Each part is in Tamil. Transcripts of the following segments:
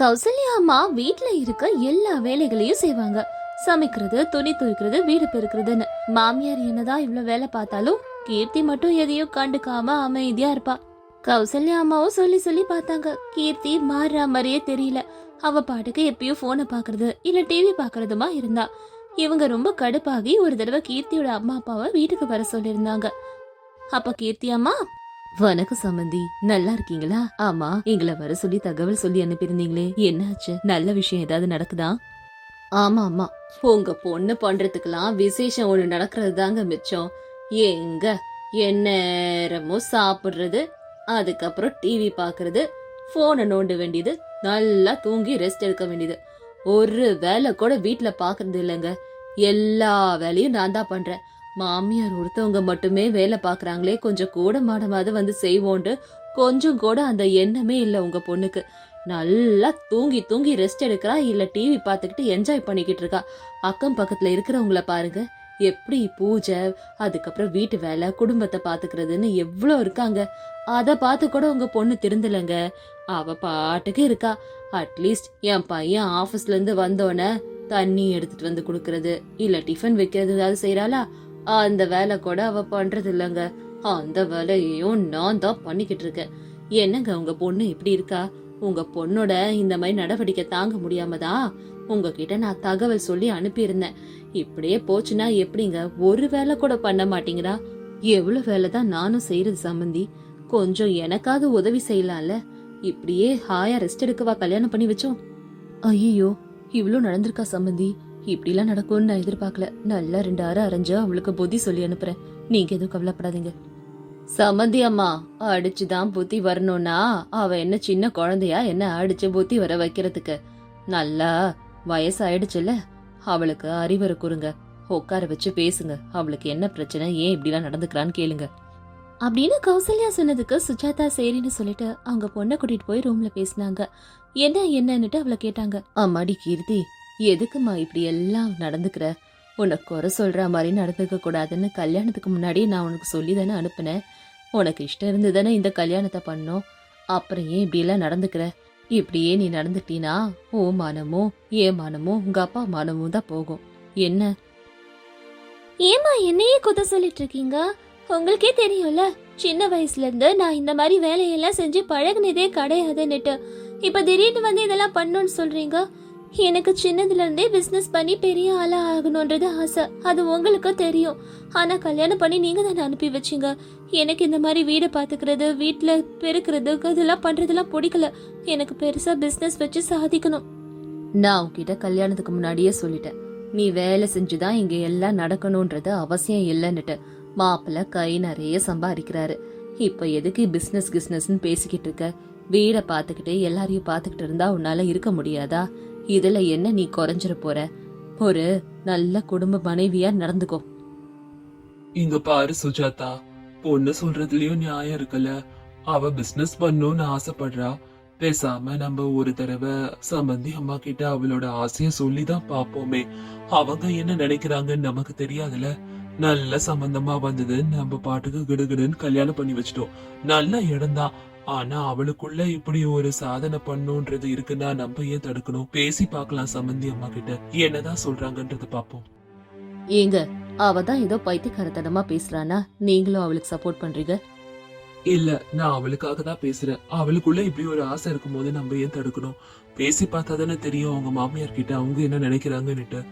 கௌசல்யா அம்மா வீட்ல இருக்க எல்லா வேலைகளையும் செய்வாங்க. சமைக்கிறது துணி துவைக்கிறது வீடு பெருக்கிறதுன்னு. மாமியார் என்னதான் இவ்வளவு வேலை பார்த்தாலும் கீர்த்தி மட்டும் எதையும் கண்டுக்காம அமைதியா இருப்பா. கௌசல்யா அம்மாவும் சொல்லி சொல்லி பார்த்தாங்க. கீர்த்தி மாறுற மாதிரியே தெரியல. அவ பாட்டுக்கு எப்பயும் போனை பாக்குறது இல்ல டிவி பாக்குறதுமா இருந்தா. இவங்க ரொம்ப கடுப்பாகி ஒரு தடவை கீர்த்தியோட அம்மா அப்பாவை வீட்டுக்கு வர சொல்லியிருந்தாங்க. அப்ப கீர்த்தி அம்மா வணக்கம் சம்பந்தி நல்லா இருக்கீங்களா? ஆமா எங்களை வர சொல்லி தகவல் சொல்லி அனுப்பியிருந்தீங்களே. என்னாச்சு? நல்ல விஷயம் ஏதாவது நடக்குதா? ஆமா ஆமா. உங்க பொண்ணு பண்றதுக்கெல்லாம் விசேஷம் ஒண்ணு நடக்கிறது தாங்க மிச்சம் எங்க எந்நேரமும் சாப்பிடுறது அதுக்கப்புறம் டிவி பாக்குறது போனை நோண்ட வேண்டியது நல்லா தூங்கி ரெஸ்ட் எடுக்க வேண்டியது. ஒரு வேலை கூட வீட்ல பாக்குறது இல்லைங்க. எல்லா வேலையும் நான் தான் பண்றேன். மாமியார் ஒருத்தவங்க மட்டுமே வேலை பாக்குறாங்களே கொஞ்சம் கூட மாடமாவது வந்து செய்வோன்ட்டு கொஞ்சம் கூட அந்த எண்ணமே இல்லை உங்க பொண்ணுக்கு. நல்லா தூங்கி தூங்கி ரெஸ்ட் எடுக்கிறா இல்ல டிவி பார்த்துக்கிட்டு என்ஜாய் பண்ணிக்கிட்டு இருக்கா. அக்கம் பக்கத்துல இருக்கிறவங்கள பாருங்க. எப்படி பூஜை அதுக்கப்புறம் வீட்டு வேலை குடும்பத்தை பாத்துக்கிறதுன்னு எவ்வளோ இருக்காங்க. அதை பார்த்து கூட உங்க பொண்ணு திருந்தலைங்க. அவ பாட்டுக்கு இருக்கா. அட்லீஸ்ட் என் பையன் ஆபீஸ்ல இருந்து வந்தோடனே தண்ணி எடுத்துட்டு வந்து கொடுக்கறது இல்ல டிஃபன் வைக்கிறது ஏதாவது செய்யறாளா அந்த வேலை கூட அவ பண்றது இல்லைங்க. அந்த வேலையையும் நான் தான் பண்ணிக்கிட்டு இருக்கேன். என்னங்க உங்க பொண்ணு இப்படி இருக்கா? உங்க பொண்ணோட இந்த மாதிரி நடவடிக்கை தாங்க முடியாம தான் உங்ககிட்ட நான் தகவல் சொல்லி அனுப்பியிருந்தேன். இப்படியே போச்சுன்னா எப்படிங்க? ஒரு வேலை கூட பண்ண மாட்டீங்களா? எவ்வளவு வேலை தான் நானும் செய்யறது சம்பந்தி. கொஞ்சம் எனக்காவது உதவி செய்யலாம்ல. இப்படியே ஹாயா ரெஸ்ட் எடுக்கவா கல்யாணம் பண்ணி வச்சோம். ஐயோ இவ்வளோ நடந்திருக்கா சம்பந்தி? இப்படிலாம் நடக்கும்னு நான் எதிர்பார்க்கல. நல்லா ரெண்டு ஆறு அரைஞ்சு அவளுக்கு புத்தி சொல்லி அனுப்புறேன். நீங்க எதுவும் கவலைப்படாதீங்க. சமந்தி அம்மா அடிச்சுதான் புத்தி வரணும்னா அவ என்ன சின்ன குழந்தையா என்ன அடிச்சு புத்தி வர வைக்கிறதுக்கு? நல்லா வயசாயிடுச்சுல்ல? அவளுக்கு அறிவுரை கூறுங்க உட்கார வச்சு பேசுங்க. அவளுக்கு என்ன பிரச்சனை ஏன் இப்படிலாம் நடந்துக்கிறான்னு கேளுங்க. அப்படின்னு கௌசல்யா சொன்னதுக்கு சுஜாதா சரின்னு சொல்லிட்டு அவங்க பொண்ணை கூட்டிட்டு போய் ரூம்ல பேசினாங்க. என்ன என்னன்னுட்டு அவளை கேட்டாங்க. அம்மாடி கீர்த்தி எதுக்குமா இப்படி எல்லாம் நடந்துக்கிற? உன்னை குறை சொல்ற மாதிரி நடந்துக்க கூடாதுன்னு கல்யாணத்துக்கு முன்னாடியே நான் உனக்கு சொல்லி தானே அனுப்புனேன். உனக்கு இஷ்டம் இருந்து தானே இந்த கல்யாணத்தை பண்ணோம். அப்புறம் ஏன் இப்படி எல்லாம் நடந்துக்கிற? இப்படியே நீ நடந்துட்டீனா ஓ மானமும் ஏன் மானமோ உங்க அப்பா மானமும் தான் போகும். என்ன? ஏமா என்னையே குத சொல்லிட்டு இருக்கீங்க? உங்களுக்கே தெரியும்ல சின்ன வயசுல இருந்து நான் இந்த மாதிரி வேலையெல்லாம் செஞ்சு பழகுனதே கிடையாதுன்னுட்டு. இப்ப திடீர்னு வந்து இதெல்லாம் பண்ணணும்னு சொல்றீங்க? எனக்கு சின்னதுல இருந்தே பிசினஸ் பண்ணி பெரிய ஆளா ஆகணும்ன்றது ஆசை. அது உங்களுக்கு தெரியும். ஆனா கல்யாணம் பண்ணி நீங்க தானே அனுப்பி வச்சீங்க? எனக்கு இந்த மாதிரி வீடை பாத்துக்கிறது வீட்டுல பெருக்கிறது இதெல்லாம் பண்றதெல்லாம் பிடிக்கல. எனக்கு பெருசா பிசினஸ் வச்சு சாதிக்கணும். நான் உன்கிட்ட கல்யாணத்துக்கு முன்னாடியே சொல்லிட்டேன். நீ வேலை செஞ்சுதான் இங்க எல்லாம் நடக்கணும்ன்றது அவசியம் இல்லைன்னுட்டு. மாப்பிள்ள கை நிறைய சம்பாதிக்கிறாரு. இப்ப எதுக்கு பிசினஸ் கிஸ்னஸ்னு பேசிக்கிட்டு இருக்க? வீடை பார்த்துக்கிட்டு எல்லாரையும் பார்த்துக்கிட்டு இருந்தா உன்னால இருக்க முடியாதா? இதுல என்ன நீ குறைஞ்சிட போற? ஒரு நல்ல குடும்ப மனைவியா நடந்துக்கோ. இங்க பாரு சுஜாதா பொண்ணு சொல்றதுலயும் நியாயம் இருக்குல்ல. அவ பிசினஸ் பண்ணணும்னு ஆசைப்படுறா. பேசாம நம்ம ஒரு தடவை சம்பந்தி அம்மா கிட்ட அவளோட ஆசைய சொல்லிதான் பாப்போமே அவங்க என்ன நினைக்கிறாங்கன்னு நமக்கு தெரியாதுல நல்ல சம்பந்தமா வந்தது நம்ம பாட்டுக்கு கிடுகிடுன்னு கல்யாணம் பண்ணி வச்சிட்டோம். நல்ல இடம்தான் ஆனா அவளுக்குள்ள இப்படி ஒரு சாதனை பண்ணுன்றது இருக்குன்னா நம்ம ஏன் தடுக்கணும்? பேசி பார்க்கலாம் சம்பந்தி அம்மா கிட்ட. என்னதான் சொல்றாங்கன்றத பாப்போம் ஏங்க அவ தான் ஏதோ பைத்தியக்காரத்தனமா பேசுறானா நீங்களும் அவளுக்கு சப்போர்ட் பண்றீங்க? இல்ல நான் அவளுக்காக தான் பேசுறேன். அவளுக்குள்ள இப்படி ஒரு ஆசை இருக்கும்போது நம்ம ஏன் தடுக்கணும்? பேசி பார்த்தா தானே தெரியும் அவங்க மாமியார் கிட்ட அவங்க என்ன நினைக்கிறாங்கன்னுட்டு.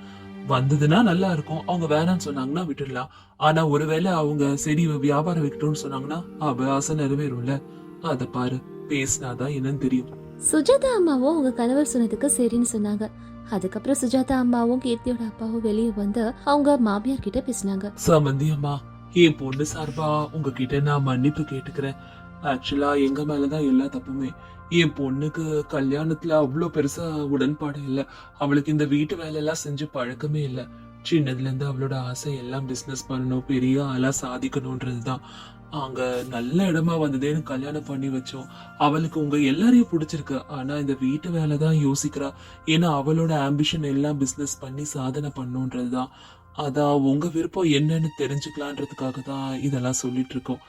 வந்ததுன்னா நல்லா இருக்கும். அவங்க வேணாம்னு சொன்னாங்கன்னா விட்டுடலாம். ஆனா ஒருவேளை அவங்க சரி வியாபாரம் வைக்கட்டும்னு சொன்னாங்கன்னா அவ ஆசை நிறைவேறும்ல. அத பாரு பேசினாதான் என்னன்னு தெரியும். சுஜாதா அம்மாவும் உங்க கணவர் சொன்னதுக்கு சரின்னு சொன்னாங்க. அதுக்கப்புறம் சுஜாதா அம்மாவும் கீர்த்தியோட அப்பாவும் வெளியே வந்து அவங்க மாமியார் கிட்ட பேசினாங்க. சமந்தி அம்மா என் பொண்ணு சார்பா உங்ககிட்ட நான் மன்னிப்பு கேட்டுக்கிறேன். ஆக்சுவலா எங்க மேலதான் எல்லா தப்புமே. என் பொண்ணுக்கு கல்யாணத்துல அவ்வளோ பெருசா உடன்பாடு இல்ல. அவளுக்கு இந்த வீட்டு வேலையெல்லாம் செஞ்சு பழக்கமே இல்ல. சின்னதுல இருந்து அவளோட ஆசை எல்லாம் பிசினஸ் பண்ணணும் பெரிய ஆளா சாதிக்கணும்ன்றதுதான். அங்க நல்ல இடமா வந்ததேன்னு கல்யாணம் பண்ணி வச்சோம். அவளுக்கு உங்க எல்லாரையும் பிடிச்சிருக்கு. ஆனா இந்த வீட்டு வேலை தான் யோசிக்கிறா. ஏன்னா அவளோட ஆம்பிஷன் எல்லாம் பிசினஸ் பண்ணி சாதனை பண்ணுன்றதுதான். அதான் உங்க விருப்பம் என்னன்னு தெரிஞ்சுக்கலான்றதுக்காக தான் இதெல்லாம் சொல்லிட்டு இருக்கோம்.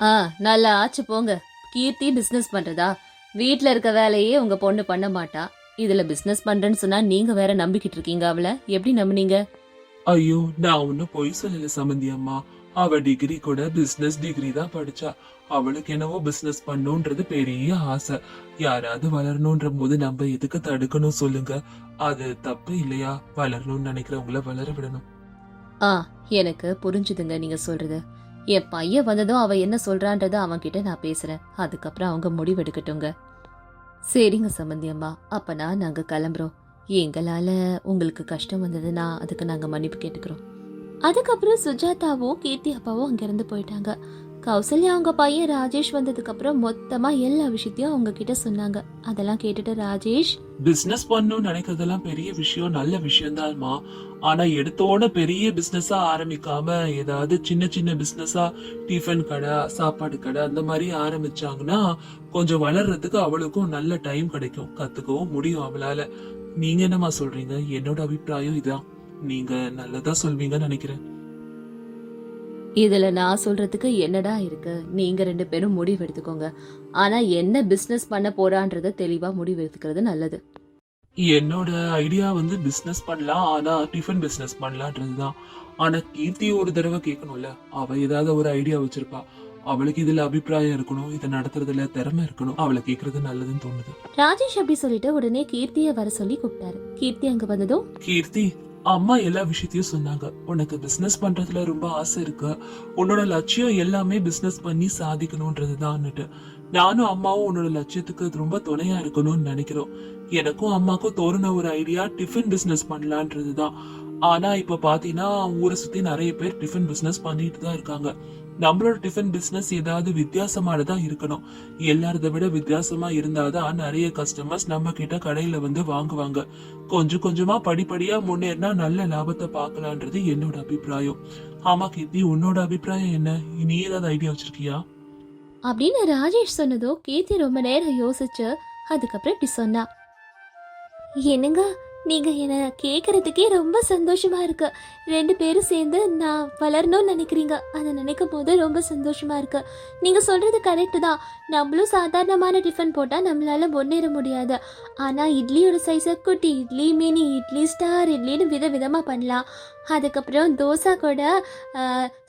ஆ நல்லா ஆச்சு போங்க. கீர்த்தி பிசினஸ் பண்றதா? வீட்ல இருக்க வேலையே உங்க பொண்ணு பண்ண மாட்டா. இதுல பிசினஸ் பண்றேன்னு சொன்னா நீங்க வேற நம்பிக்கிட்டு இருக்கீங்க அவளை. எப்படி நம்புனீங்க? ஐயோ நான் ஒன்னும் பொய் சொல்லல சமந்தி அம்மா அவ டிகிரி கூட பிசினஸ் டிகிரி தான் படிச்சா. அவளுக்கு என்னவோ பிசினஸ் பண்ணுன்றது பெரிய ஆசை. யாராவது வளரணும்ன்ற போது நம்ம எதுக்கு தடுக்கணும் சொல்லுங்க. அது தப்பு இல்லையா? வளரணும்னு நினைக்கிறவங்கள வளர விடணும். ஆ எனக்கு புரிஞ்சுதுங்க நீங்க சொல்றது. என் பையன் வந்ததும் அவ என்ன சொல்றான்றத அவன் கிட்ட நான் பேசுறேன். அதுக்கப்புறம் அவங்க முடிவெடுக்கட்டுங்க சரிங்க சம்பந்தி அம்மா. அப்பனா நாங்க கிளம்புறோம். எங்களால உங்களுக்கு கஷ்டம் வந்ததுன்னா அதுக்கு நாங்க மன்னிப்பு கேட்டுக்கிறோம். அதுக்கப்புறம் சுஜாதாவும் கீர்த்தி அப்பாவும் அங்கிருந்து போயிட்டாங்க. கௌசல்யா அவங்க பையன் ராஜேஷ் வந்ததுக்கு அப்புறம் மொத்தமா எல்லா விஷயத்தையும் அவங்க கிட்ட சொன்னாங்க. அதெல்லாம் கேட்டுட்டு ராஜேஷ் பிசினஸ் பண்ணணும்னு நினைக்கிறதெல்லாம் பெரிய விஷயம் நல்ல விஷயம் தான்மா ஆனா எடுத்தோட பெரிய பிசினஸா ஆரம்பிக்காம ஏதாவது சின்ன சின்ன பிசினஸா டிஃபன் கடை சாப்பாடு கடை அந்த மாதிரி ஆரம்பிச்சாங்கன்னா கொஞ்சம் வளர்றதுக்கு அவளுக்கும் நல்ல டைம் கிடைக்கும். கத்துக்கவும் முடியும் அவளால. நீங்க என்னமா சொல்றீங்க? என்னோட அபிப்பிராயம் இதான். நீங்க நல்லதா சொல்வீங்கன்னு நினைக்கிறேன். இதுல நான் சொல்றதுக்கு என்னடா இருக்கு? நீங்க ரெண்டு பேரும் முடிவு எடுத்துக்கோங்க. ஆனா என்ன பிசினஸ் பண்ண போறான்றத தெளிவா முடிவு எடுத்துக்கிறது நல்லது. என்னோட ஐடியா வந்து பிசினஸ் பண்ணலாம் ஆனா டிஃபன் பிசினஸ் பண்ணலான்றதுதான் ஆனா கீர்த்தி ஒரு தடவை கேட்கணும்ல அவ ஏதாவது ஒரு ஐடியா வச்சிருப்பா. அவளுக்கு இதுல அபிப்பிராயம் இருக்கணும் இதை நடத்துறதுல திறமை இருக்கணும் அவளை கேக்குறது நல்லதுன்னு தோணுது. ராஜேஷ் அப்படி சொல்லிட்டு உடனே கீர்த்திய வர சொல்லி கூப்பிட்டாரு. கீர்த்தி அங்க வந்ததும் கீர்த்தி அம்மா எல்லா விஷயத்தையும் சொன்னாங்க. உனக்கு பிஸ்னஸ் பண்றதுல ரொம்ப ஆசை இருக்கு. உன்னோட லட்சியம் எல்லாமே பிஸ்னஸ் பண்ணி சாதிக்கணும்ன்றதுதான்னுட்டு நானும் அம்மாவும் உன்னோட லட்சியத்துக்கு அது ரொம்ப துணையா இருக்கணும்னு நினைக்கிறோம். எனக்கும் அம்மாக்கும் தோறின ஒரு ஐடியா டிஃபன் பிசினஸ் பண்ணலான்றதுதான் ஆனா இப்ப பாத்தீங்கன்னா ஊரை சுத்தி நிறைய பேர் டிஃபன் பிஸ்னஸ் பண்ணிட்டு தான் இருக்காங்க. நம்மளோட டிஃபன் பிஸ்னஸ் ஏதாவது வித்தியாசமானதா இருக்கணும். எல்லாரத விட வித்தியாசமா இருந்தாதான் நிறைய கஸ்டமர்ஸ் நம்ம கிட்ட கடையில வந்து வாங்குவாங்க. கொஞ்சம் கொஞ்சமா படிப்படியா முன்னேறினா நல்ல லாபத்தை பார்க்கலான்றது என்னோட அபிப்பிராயம். ஆமா கீர்த்தி உன்னோட அபிப்பிராயம் என்ன? நீ ஏதாவது ஐடியா வச்சிருக்கியா? அப்படின்னு ராஜேஷ் சொன்னதோ கீர்த்தி ரொம்ப நேரம் யோசிச்சு அதுக்கப்புறம் இப்படி சொன்னா. என்னங்க? நீங்க என்ன கேக்குறதுக்கே ரொம்ப சந்தோஷமா இருக்கு. ரெண்டு பேரும் சேர்ந்து நான் வளரணும்னு நினைக்கிறீங்க. அதை நினைக்கும் போது ரொம்ப சந்தோஷமா இருக்கு. நீங்க சொல்றது கரெக்டு தான். நம்மளும் சாதாரணமான டிஃபன் போட்டா நம்மளால முன்னேற முடியாது. ஆனா இட்லியோட சைஸை குட்டி இட்லி மினி இட்லி ஸ்டார் இட்லின்னு வித விதமா பண்ணலாம். அதுக்கப்புறம் தோசை கூட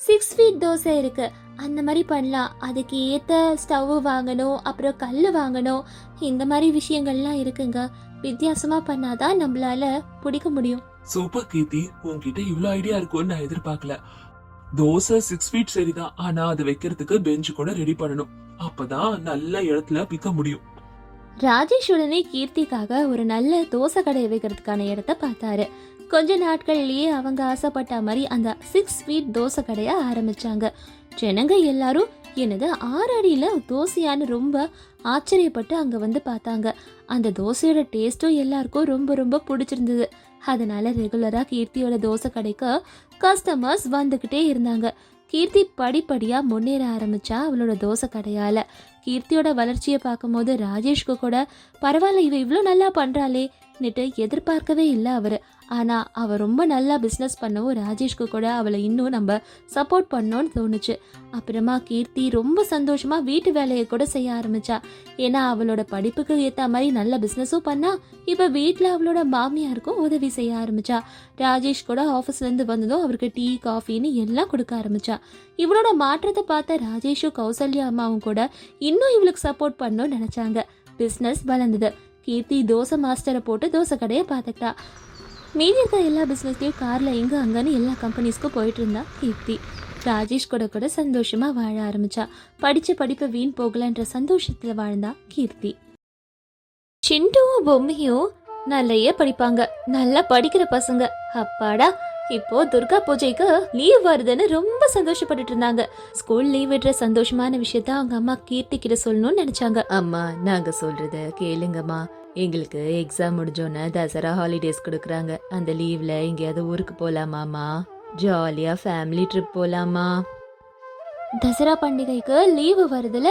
சிக்ஸ் ஃபீட் தோசை இருக்கு. அந்த மாதிரி பண்ணலாம். அதுக்கு ஏற்ற ஸ்டவ் வாங்கணும். அப்புறம் கல் வாங்கணும். இந்த மாதிரி விஷயங்கள்லாம் இருக்குங்க. வித்தியாசமா பண்ணாதான் நம்மளால பிடிக்க முடியும். சூப்பர் கீர்த்தி உன்கிட்ட இவ்ளோ ஐடியா இருக்கும்னு நான் எதிர்பார்க்கல. தோசை சிக்ஸ் ஃபீட் சரிதான் ஆனா அது வைக்கிறதுக்கு பெஞ்ச் கூட ரெடி பண்ணணும். அப்பதான் நல்ல இடத்துல பிக்க முடியும். ராஜேஷ் உடனே கீர்த்திக்காக ஒரு நல்ல தோசை கடை வைக்கிறதுக்கான இடத்த பார்த்தாரு. கொஞ்ச நாட்கள்லயே அவங்க ஆசைப்பட்ட மாதிரி அந்த சிக்ஸ் ஃபீட் தோசை கடையை ஆரம்பிச்சாங்க. ஜனங்க எல்லாரும் என்னது ஆறு அடியில தோசையான்னு ரொம்ப ஆச்சரியப்பட்டு அங்கே வந்து பார்த்தாங்க. அந்த தோசையோட டேஸ்ட்டும் எல்லாருக்கும் ரொம்ப ரொம்ப பிடிச்சிருந்தது. அதனால ரெகுலராக கீர்த்தியோட தோசை கடைக்கு கஸ்டமர்ஸ் வந்துக்கிட்டே இருந்தாங்க. கீர்த்தி படிப்படியாக முன்னேற ஆரம்பித்தா அவளோட தோசை கடையால். கீர்த்தியோட வளர்ச்சியை பார்க்கும்போது ராஜேஷ்க்கு கூட பரவாயில்ல இவ இவ்வளோ நல்லா பண்ணுறாளே நிட்டு எதிர்பார்க்கவே இல்லை அவர். ஆனால் அவள் ரொம்ப நல்லா பிஸ்னஸ் பண்ணவும் ராஜேஷ்க்கு கூட அவளை இன்னும் நம்ம சப்போர்ட் பண்ணோன்னு தோணுச்சு. அப்புறமா கீர்த்தி ரொம்ப சந்தோஷமாக வீட்டு வேலையை கூட செய்ய ஆரம்பிச்சா. ஏன்னா அவளோட படிப்புக்கு ஏற்ற மாதிரி நல்ல பிஸ்னஸும் பண்ணா இப்போ வீட்டில் அவளோட மாமியாருக்கும் உதவி செய்ய ஆரம்பிச்சா. ராஜேஷ் கூட ஆஃபீஸ்லேருந்து வந்ததும் அவருக்கு டீ காஃபின்னு எல்லாம் கொடுக்க ஆரம்பிச்சா. இவளோட மாற்றத்தை பார்த்த ராஜேஷும் கௌசல்யா அம்மாவும் கூட இன்னும் இவளுக்கு சப்போர்ட் பண்ணணும்னு நினச்சாங்க. பிஸ்னஸ் வளர்ந்தது. கீர்த்தி தோசை மாஸ்டரை போட்டு தோசை கடையை பார்த்துக்கிட்டா மீதி இருக்க எல்லா பிஸ்னஸ்லையும் காரில் எங்கே அங்கேன்னு எல்லா கம்பெனிஸ்க்கும் போயிட்டு இருந்தா கீர்த்தி. ராஜேஷ் கூட கூட சந்தோஷமா வாழ ஆரம்பிச்சா. படித்த படிப்பை வீண் போகலன்ற சந்தோஷத்தில் வாழ்ந்தா கீர்த்தி. சிண்டுவும் பொம்மையும் நல்லையே படிப்பாங்க. நல்லா படிக்கிற பசங்க. அப்பாடா இப்போ துர்கா பூஜைக்கு லீவ் வருதுன்னு ரொம்ப சந்தோஷப்பட்டுட்டு இருந்தாங்க. ஸ்கூல் லீவ் விடுற சந்தோஷமான விஷயத்த அவங்க அம்மா கீர்த்தி கிட்ட சொல்லணும்னு நினைச்சாங்க. அம்மா நாங்க சொல்றத கேளுங்கம்மா. எங்களுக்கு எக்ஸாம் முடிஞ்சோன்னே தசரா ஹாலிடேஸ் கொடுக்குறாங்க. அந்த லீவ்ல எங்கேயாவது ஊருக்கு போலாமாமா ஜாலியா ஃபேமிலி ட்ரிப் போலாமா? தசரா பண்டிகைக்கு லீவு வருதுல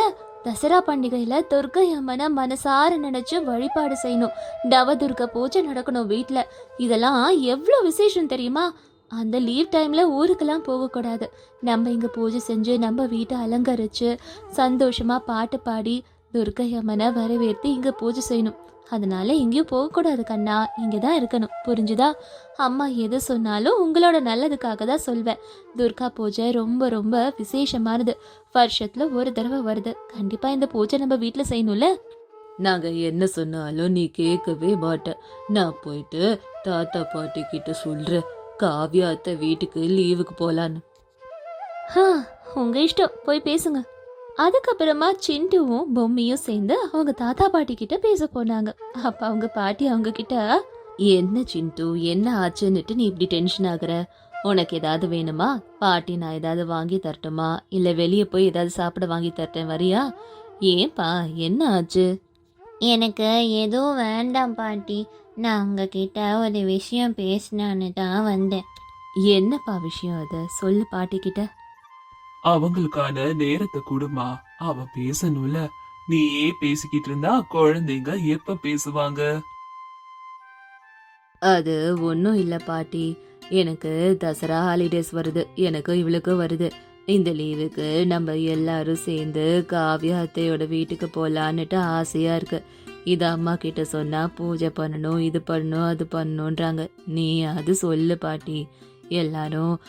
தசரா பண்டிகையில துர்கை அம்மனை மனசார நினைச்சு வழிபாடு செய்யணும். நவதுர்க பூஜை நடக்கணும் வீட்டில் இதெல்லாம் எவ்வளோ விசேஷம் தெரியுமா? அந்த லீவ் டைம்ல ஊருக்கெல்லாம் போகக்கூடாது. நம்ம இங்க பூஜை செஞ்சு நம்ம வீட்டை அலங்கரிச்சு சந்தோஷமா பாட்டு பாடி துர்க்கை அம்மனை வரவேற்று இங்க பூஜை செய்யணும். அதனால எங்கேயும் போகக்கூடாது கண்ணா. இங்க தான் இருக்கணும். புரிஞ்சுதா? அம்மா எது சொன்னாலும் உங்களோட நல்லதுக்காக தான் சொல்வேன். துர்கா பூஜை ரொம்ப ரொம்ப விசேஷமானது வருஷத்துல ஒரு தடவை வருது. கண்டிப்பா இந்த பூஜை நம்ம வீட்ல செய்யணும்ல? நாங்க என்ன சொன்னாலும் நீ கேட்கவே மாட்ட. நான் போயிட்டு தாத்தா பாட்டி கிட்ட சொல்றேன். காவியா அத்தை வீட்டுக்கு லீவுக்கு போலான்னு. ஹா உங்க இஷ்டம். போய் பேசுங்க. அதுக்கப்புறமா சிண்டுவும் பொம்மியும் சேர்ந்து அவங்க தாத்தா பாட்டி கிட்ட பேச போனாங்க. அப்ப அவங்க பாட்டி அவங்க கிட்ட என்ன சிண்டு என்ன ஆச்சுன்னுட்டு நீ இப்படி டென்ஷன் ஆகுற? உனக்கு ஏதாவது வேணுமா? பாட்டி நான் ஏதாவது வாங்கி தரட்டுமா? இல்ல வெளியே போய் ஏதாவது சாப்பிட வாங்கி தரட்டேன் வரியா? ஏன்பா என்ன ஆச்சு? எனக்கு எதுவும் வேண்டாம் பாட்டி. நான் உங்ககிட்ட ஒரு விஷயம் பேசினான்னு தான் வந்தேன். என்னப்பா விஷயம் அது? சொல்லு பாட்டி கிட்ட. அவங்களுக்கான நேரத்தை கொடுமா அவ பேசணும்ல. நீயே பேசிக்கிட்டு இருந்தா குழந்தைங்க எப்ப பேசுவாங்க? அது ஒன்றும் இல்லை பாட்டி. எனக்கு தசரா ஹாலிடேஸ் வருது. எனக்கு இவளுக்கு வருது. இந்த லீவுக்கு நம்ம எல்லாரும் சேர்ந்து காவியா அத்தையோட வீட்டுக்கு போகலான்னுட்டு ஆசையா இருக்கு. இது அம்மா கிட்ட சொன்னா பூஜை பண்ணணும் இது பண்ணணும் அது பண்ணணுன்றாங்க நீ அது சொல்லு பாட்டி. எல்லாரும்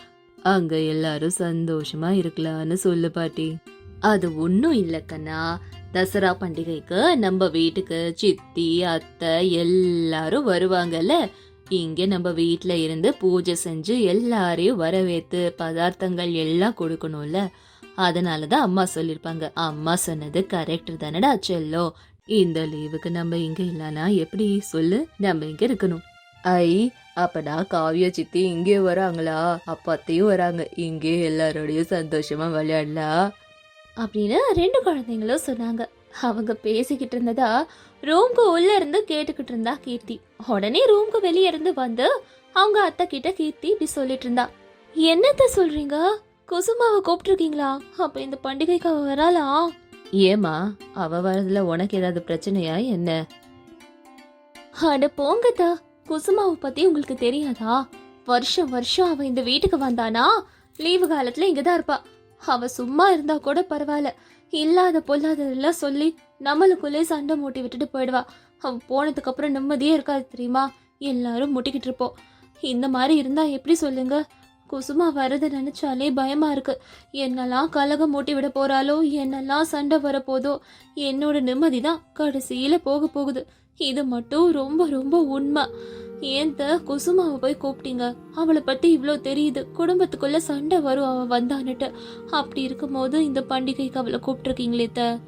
அங்க எல்லாரும் சந்தோஷமா இருக்கலாம்னு சொல்லு பாட்டி. அது ஒன்றும் இல்லை கண்ணா. தசரா பண்டிகைக்கு நம்ம வீட்டுக்கு சித்தி அத்தை எல்லாரும் வருவாங்கல்ல. இங்க நம்ம வீட்டில் இருந்து பூஜை செஞ்சு எல்லாரையும் வரவேத்து பதார்த்தங்கள் எல்லாம் கொடுக்கணும்ல. அதனால தான் அம்மா சொல்லியிருப்பாங்க அம்மா சொன்னது கரெக்ட் தானடா செல்லோ இந்த லீவுக்கு நம்ம இங்கே இல்லைன்னா எப்படி சொல்லு? நம்ம இங்கே இருக்கணும். ஐ அப்படா காவிய சித்தி இங்கே வராங்களா? அப்ப அத்தையும் வராங்க. இங்கே எல்லாரோடையும் சந்தோஷமா விளையாடலாம் அப்படின்னு ரெண்டு குழந்தைங்களும் சொன்னாங்க. அவங்க பேசிக்கிட்டு இருந்ததா ரூம்க்கு உள்ள இருந்து கேட்டுக்கிட்டு இருந்தா கீர்த்தி. உடனே ரூம்க்கு வெளியே இருந்து வந்து அவங்க அத்தை கிட்ட கீர்த்தி இப்படி சொல்லிட்டு இருந்தா. என்னத்த சொல்றீங்க? குசுமாவை கூப்பிட்டுருக்கீங்களா? அப்ப இந்த பண்டிகைக்கு அவ வராளா? ஏமா அவ வரதுல உனக்கு ஏதாவது பிரச்சனையா? என்ன? அட போங்கத்தா. குசுமாவை பத்தி உங்களுக்கு தெரியாதா? வருஷம் வருஷம் அவ இந்த வீட்டுக்கு வந்தானா? லீவு காலத்துல இங்கதான் இருப்பா. அவ சும்மா இருந்தா கூட பரவாயில்ல. இல்லாத பொல்லாததெல்லாம் சொல்லி நம்மளுக்குள்ளே சண்டை மூட்டி விட்டுட்டு போயிடுவா. அவ போனதுக்கு அப்புறம் நிம்மதியே இருக்காது தெரியுமா? எல்லாரும் முட்டிக்கிட்டு இருப்போம். இந்த மாதிரி இருந்தா எப்படி சொல்லுங்க? குசுமா வரதை நினைச்சாலே பயமா இருக்கு. என்னெல்லாம் கலகம் மூட்டி விட போறாளோ என்னெல்லாம் சண்டை வரப்போதோ என்னோட நிம்மதி தான் கடைசியில போக போகுது. இது மட்டும் ரொம்ப ரொம்ப உண்மை. ஏன்த குசுமாவை போய் கூப்பிட்டீங்க? அவளை பத்தி இவ்வளோ தெரியுது. குடும்பத்துக்குள்ள சண்டை வரும் அவ வந்தான்னுட்டு. அப்படி இருக்கும்போது இந்த பண்டிகைக்கு அவளை கூப்பிட்டுருக்கீங்களே த.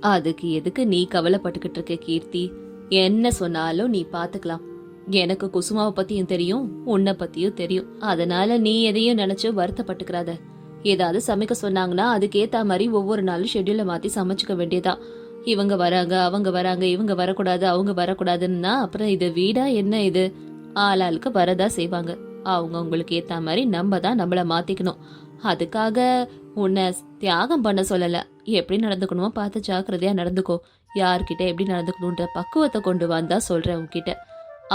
அதுக்கு எதுக்கு நீ கவலைப்பட்டுக்கிட்டு இருக்க கீர்த்தி? என்ன சொன்னாலும் நீ பாத்துக்கலாம். எனக்கு குசுமாவை பத்தியும் தெரியும் உன்னை பத்தியும் தெரியும். அதனால நீ எதையும் நினைச்சு வருத்தப்பட்டுக்கிறாத. ஏதாவது சமைக்க சொன்னாங்கன்னா அதுக்கேத்த மாதிரி ஒவ்வொரு நாளும் ஷெட்யூலை மாத்தி சமைச்சுக்க வேண்டியதான் இவங்க வராங்க அவங்க வராங்க இவங்க வரக்கூடாது அவங்க வரக்கூடாதுன்னா அப்புறம் இது வீடா என்ன இது? ஆளாளுக்கு வரதா செய்வாங்க. அவங்க உங்களுக்கு ஏத்த மாதிரி நம்ம தான் நம்மள மாத்திக்கணும். அதுக்காக உன்னை தியாகம் பண்ண சொல்லல. எப்படி நடந்துக்கணுமோ பார்த்து ஜாக்கிரதையா நடந்துக்கோ. யார்கிட்ட எப்படி நடந்துக்கணுன்ற பக்குவத்தை கொண்டு வந்தா சொல்றேன் உன்கிட்ட.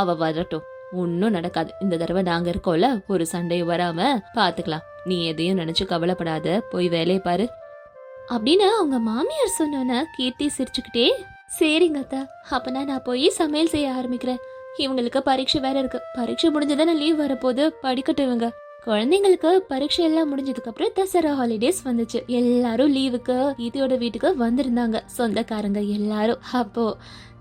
அவ வரட்டும். ஒன்னும் நடக்காது. இந்த தடவை நாங்க இருக்கோம்ல ஒரு சண்டையும் வராம பாத்துக்கலாம். நீ எதையும் நினைச்சு கவலைப்படாத. போய் வேலையை பாரு. அப்படின்னு அவங்க மாமியார் சொன்னோன்னே கீர்த்தி சிரிச்சுக்கிட்டே சரிங்க அத்தா. அப்பனா நான் போய் சமையல் செய்ய ஆரம்பிக்கிறேன். இவங்களுக்கு பரீட்சை வேற இருக்கு. பரீட்சை முடிஞ்சதானே லீவ் வரப்போது படிக்கட்டும் இவங்க. குழந்தைங்களுக்கு பரீட்சை எல்லாம் முடிஞ்சதுக்கு அப்புறம் தசரா ஹாலிடேஸ் வந்துச்சு. எல்லாரும் லீவுக்கு இதோட வீட்டுக்கு வந்திருந்தாங்க. சொந்தக்காரங்க எல்லாரும். அப்போ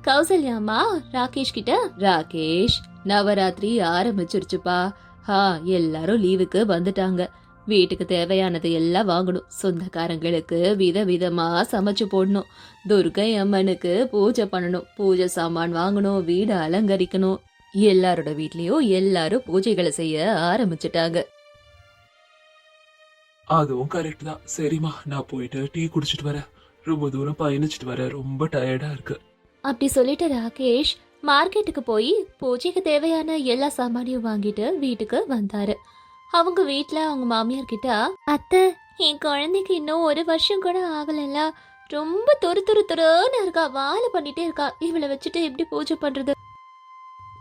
கௌசல்யாமா ராகேஷ் கிட்ட? ராகேஷ் நவராத்திரி ஆரம்பிச்சிருச்சுப்பா. ஹா எல்லாரும் லீவுக்கு வந்துட்டாங்க. வீட்டுக்கு தேவையானது எல்லாம் வாங்கணும். சொந்தக்காரங்களுக்கு வித விதமா சமைச்சு போடணும். துர்கை அம்மனுக்கு பூஜை பண்ணணும். பூஜை சாமான் வாங்கணும் வீடு அலங்கரிக்கணும். எல்லாரோட வீட்லயும் எல்லாரும் பூஜைகளை செய்ய ஆரம்பிச்சிட்டாங்க. அதுவும் கரெக்ட் தான். சரிம்மா நான் போயிட்டு டீ குடிச்சிட்டு வரேன். ரொம்ப தூரம் பயணிச்சிட்டு வரேன் ரொம்ப டயர்டா இருக்கு. அப்படி சொல்லிட்டு ராகேஷ் மார்க்கெட்டுக்கு போய் பூஜைக்கு தேவையான எல்லா சாமானையும் வாங்கிட்டு வீட்டுக்கு வந்தாரு. அவங்க வீட்டில் அவங்க மாமியார் கிட்ட அத்தை என் குழந்தைக்கு இன்னும் ஒரு வருஷம் கூட ஆகலைல்ல ரொம்ப துரு துரு துருன்னு இருக்கா வாழை பண்ணிட்டே இருக்கா. இவளை வச்சுட்டு எப்படி பூஜை பண்றது?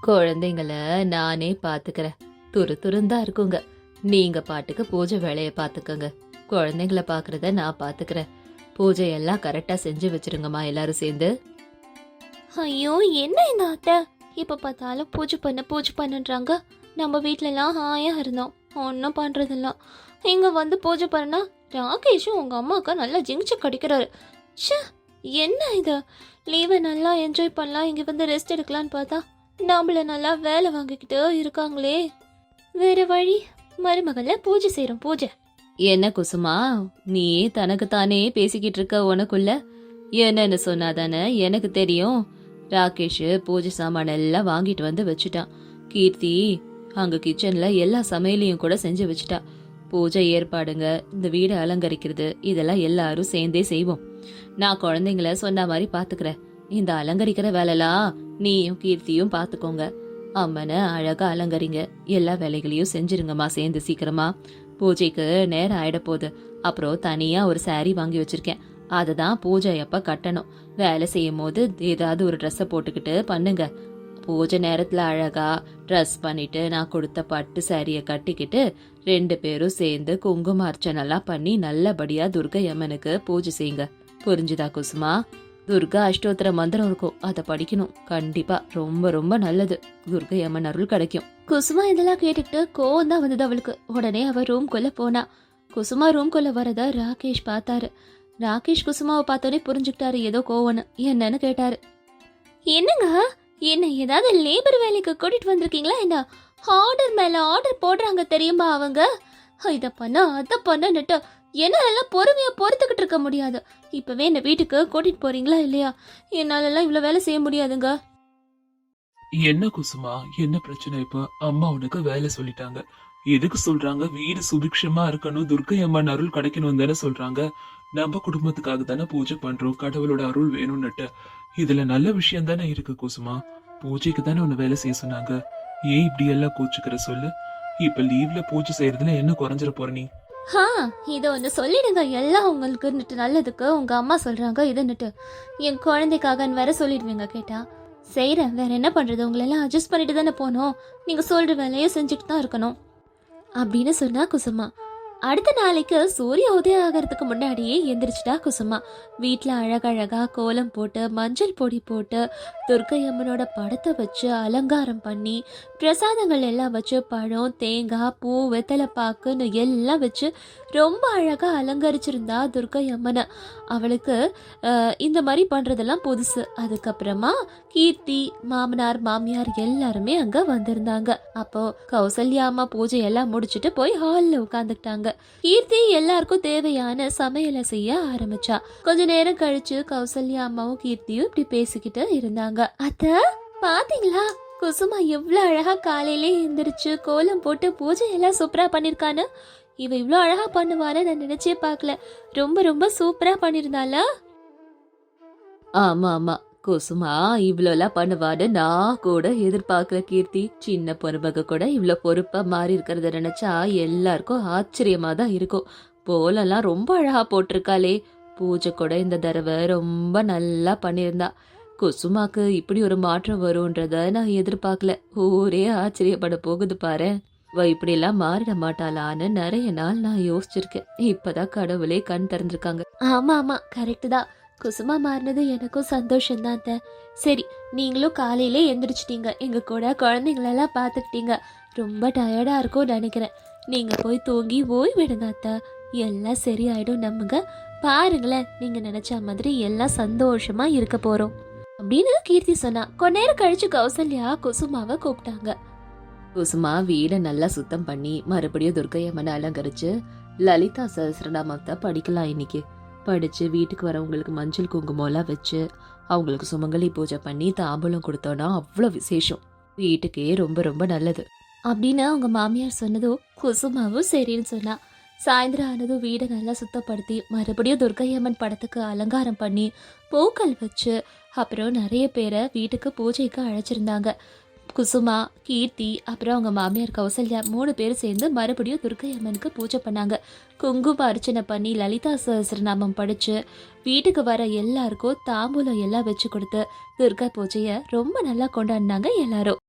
குழந்தைங்கள நானே பாத்துக்கிறேன். துரு துருந்தா இருக்குங்க. நீங்க பாட்டுக்கு பூஜை வேலைய பாத்துக்கோங்க. குழந்தைங்கள பாக்குறத நான் பாத்துக்கிறேன். பூஜை எல்லாம் கரெக்டா செஞ்சு வச்சிருங்கம்மா எல்லாரும் சேர்ந்து. ஐயோ என்ன இந்த அத்தை? இப்போ பார்த்தாலும் பூஜை பண்ண பூஜை பண்ணுன்றாங்க. நம்ம வீட்டிலலாம் ஹாயாக இருந்தோம். ஒன்றும் பண்ணுறதெல்லாம் இங்கே வந்து பூஜை பண்ணா ராகேஷும் உங்கள் அம்மாவுக்கு நல்லா ஜிங்கிச்சு கிடைக்கிறாரு. ச்சே என்ன இது? லீவை நல்லா என்ஜாய் பண்ணலாம் இங்கே வந்து ரெஸ்ட் எடுக்கலான்னு பார்த்தா நம்மள நல்லா வேலை வாங்கிக்கிட்டு இருக்காங்களே. வேற வழி மருமகள பூஜை செய்கிறோம் பூஜை. என்ன குசுமா? நீ தனக்கு தானே பேசிக்கிட்டு இருக்க உனக்குள்ள? என்னன்னு சொன்னாதானே எனக்கு தெரியும். ராகேஷ் பூஜை சாமான் எல்லாம் வாங்கிட்டு வந்து வச்சுட்டான். கீர்த்தி அங்க கிச்சன்ல எல்லா சமையலையும் கூட செஞ்சு வச்சுட்டா. பூஜை ஏற்பாடுங்க இந்த வீடை அலங்கரிக்கிறது இதெல்லாம் எல்லாரும் சேர்ந்தே செய்வோம். நான் குழந்தைங்கள சொன்ன மாதிரி பாத்துக்கிறேன். இந்த அலங்கரிக்கிற வேலைலாம் நீயும் கீர்த்தியும் பாத்துக்கோங்க. அம்மனை அழகா அலங்கரிங்க. எல்லா வேலைகளையும் செஞ்சிருங்கம்மா சேர்ந்து சீக்கிரமா. பூஜைக்கு நேரம் ஆயிட போகுது அப்புறம் தனியா ஒரு saree வாங்கி வச்சிருக்கேன். அதை தான் பூஜை அப்ப கட்டணும். வேலை செய்யும் போது ஏதாவது ஒரு ட்ரெஸ்ஸை போட்டுக்கிட்டு பண்ணுங்க. பூஜை நேரத்துல அழகா ட்ரெஸ் பண்ணிட்டு நான் கொடுத்த பட்டு சாரியை கட்டிக்கிட்டு ரெண்டு பேரும் சேர்ந்து குங்கும அர்ச்சனைலாம் பண்ணி நல்லபடியா துர்கை அம்மனுக்கு பூஜை செய்யுங்க. புரிஞ்சுதா குசுமா? துர்கா அஷ்டோத்திர மந்திரம் இருக்கும். அதை படிக்கணும். கண்டிப்பா ரொம்ப ரொம்ப நல்லது. துர்கை அம்மன் அருள் கிடைக்கும். குசுமா இதெல்லாம் கேட்டுக்கிட்டு கோவம் தான் வந்தது அவளுக்கு. உடனே அவ ரூம்குள்ள போனா. குசுமா ரூம்குள்ள வரத ராகேஷ் பார்த்தாரு. ராகேஷ் குசுமாவை பார்த்தோன்னே புரிஞ்சுக்கிட்டாரு. ஏதோ கோவம்னு. என்னன்னு கேட்டாரு. என்னங்க? என்ன ஏதாவது லேபர் வேலைக்கு கூட்டிட்டு வந்திருக்கீங்களா என்ன? ஆர்டர் மேல ஆர்டர் போடுறாங்க தெரியுமா அவங்க? இத பண்ண அத பண்ணன்னுட்டு என்னாலலாம் பொறுமையா பொறுத்துக்கிட்டு இருக்க முடியாது. இப்பவே என்ன வீட்டுக்கு கூட்டிட்டு போறீங்களா இல்லையா? என்னாலலாம் இவ்வளவு வேலை செய்ய முடியாதுங்க. என்ன குசுமா? என்ன பிரச்சனை இப்ப? அம்மா உனக்கு வேலை சொல்லிட்டாங்க. எதுக்கு சொல்றாங்க? வீடு சுபிக்ஷமா இருக்கணும். துர்க்கை அம்மன் அருள் கிடைக்கணும் தானே சொல்றாங்க. நம்ம குடும்பத்துக்காக தானே பூஜை பண்றோம். கடவுளோட அருள் வேணும்னுட்டு. இதுல நல்ல விஷயம் தானே இருக்கு குசுமா. பூஜைக்கு தானே உன்னை வேலை செய்ய சொன்னாங்க. ஏன் இப்படி எல்லாம் கோச்சுக்கிற சொல்லு. இப்ப லீவ்ல பூஜை செய்யறதுல என்ன குறைஞ்சிட போற நீ? ஹா இதை ஒன்று சொல்லிடுங்க. எல்லாம் உங்களுக்கு நல்லதுக்கு உங்க அம்மா சொல்றாங்க இதுன்னுட்டு. என் குழந்தைக்காகன்னு வேற சொல்லிடுவீங்க கேட்டா. செய்கிறேன் வேற என்ன பண்றது? உங்களெல்லாம் அட்ஜஸ்ட் பண்ணிட்டு தானே போனோம் நீங்க சொல்ற வேலையை செஞ்சுட்டு தான் இருக்கணும். அப்படின்னு சொன்னா குசுமா அடுத்த நாளைக்கு சூரிய உதயம் ஆகிறதுக்கு முன்னாடியே எந்திரிச்சிட்டா குசுமா. வீட்டில் அழகழகா கோலம் போட்டு மஞ்சள் பொடி போட்டு துர்க்கை அம்மனோட படத்தை வச்சு அலங்காரம் பண்ணி பிரசாதங்கள் எல்லாம் வச்சு பழம் தேங்காய் பூ வெத்தலை பாக்குன்னு எல்லாம் வச்சு ரொம்ப அழகாக அலங்கரிச்சிருந்தா துர்க்கை அம்மனை. அவளுக்கு இந்த மாதிரி பண்ணுறதெல்லாம் புதுசு. அதுக்கப்புறமா கீர்த்தி மாமனார் மாமியார் எல்லாருமே அங்கே வந்திருந்தாங்க. அப்போது கௌசல்யா அம்மா பூஜை எல்லாம் முடிச்சுட்டு போய் ஹாலில் உட்காந்துக்கிட்டாங்க. கீர்த்தி எல்லாருக்கும் தேவையான சமையலை செய்ய ஆரம்பிச்சா. கொஞ்ச நேரம் கழிச்சு கௌசல்யா அம்மாவும் கீர்த்தியும் இப்படி பேசிக்கிட்டு இருந்தாங்க. அத்த பாத்தீங்களா? குசுமா எவ்வளோ அழகா காலையிலே எந்திரிச்சு கோலம் போட்டு பூஜை எல்லாம் சூப்பரா பண்ணியிருக்கான்னு இவ இவ்வளோ அழகா பண்ணுவான்னு நான் நினைச்சே பார்க்கல. ரொம்ப ரொம்ப சூப்பரா பண்ணிருந்தாளா? ஆமா ஆமா. குசுமா இவ்வளோலாம் பண்ணுவான்னு நான் கூட எதிர்பார்க்கல கீர்த்தி. சின்ன பொறுப்பக கூட இவ்வளோ பொறுப்பா மாறி இருக்கிறத நினைச்சா எல்லாருக்கும் ஆச்சரியமா தான் இருக்கும். போலெல்லாம் ரொம்ப அழகா போட்டிருக்காளே. பூஜை கூட இந்த தடவை ரொம்ப நல்லா பண்ணியிருந்தா. குசுமாக்கு இப்படி ஒரு மாற்றம் வரும்ன்றத நான் எதிர்பார்க்கல. ஊரே ஆச்சரியப்பட போகுது பாரு. அவ இப்படிலாம் மாறிட மாட்டாளான்னு நிறைய நாள் நான் யோசிச்சிருக்கேன். இப்பதான் கடவுளே கண் திறந்திருக்காங்க. ஆமா ஆமா கரெக்ட் தான். குசுமா மாறினது எனக்கும் சந்தோஷம் தான் சரி நீங்களும் காலையிலே எந்திரிச்சிட்டீங்க. எங்கள் கூட குழந்தைங்களெல்லாம் பார்த்துக்கிட்டீங்க. ரொம்ப டயர்டாக இருக்கும்னு நினைக்கிறேன். நீங்கள் போய் தூங்கி ஓய்விடுங்க அத்தை. எல்லாம் சரியாயிடும். நம்புங்க. பாருங்களேன் நீங்கள் நினச்ச மாதிரி எல்லாம் சந்தோஷமாக இருக்க போகிறோம் அப்படின்னு கீர்த்தி சொன்னா. கொஞ்ச நேரம் கழிச்சு கௌசல்யா குசுமாவை கூப்பிட்டாங்க. குசுமா வீடை நல்லா சுத்தம் பண்ணி மறுபடியும் துர்க்கையம்மனை அலங்கரிச்சு லலிதா சஹசிரநாமத்தை படிக்கலாம் இன்னைக்கு. படித்து வீட்டுக்கு வரவங்களுக்கு மஞ்சள் குங்குமம்லாம் வச்சு அவங்களுக்கு சுமங்கலி பூஜை பண்ணி தாம்பூலம் கொடுத்தோன்னா அவ்வளோ விசேஷம். வீட்டுக்கே ரொம்ப ரொம்ப நல்லது. அப்படின்னு அவங்க மாமியார் சொன்னதும் குசுமாவும் சரின்னு சொன்னா. சாயந்தரம் ஆனதும் வீடை நல்லா சுத்தப்படுத்தி மறுபடியும் துர்க்கையம்மன் படத்துக்கு அலங்காரம் பண்ணி பூக்கள் வச்சு அப்புறம் நிறைய பேரை வீட்டுக்கு பூஜைக்கு அழைச்சிருந்தாங்க. குசுமா கீர்த்தி அப்புறம் அவங்க மாமியார் கௌசல்யா மூணு பேர் சேர்ந்து மறுபடியும் துர்க்கையம்மனுக்கு பூஜை பண்ணாங்க. குங்கும அர்ச்சனை பண்ணி லலிதா சஹசிரநாமம் படிச்சு வீட்டுக்கு வர எல்லாருக்கும் தாம்பூலம் எல்லாம் வச்சு கொடுத்து துர்கா பூஜையை ரொம்ப நல்லா கொண்டாடினாங்க எல்லாரும்.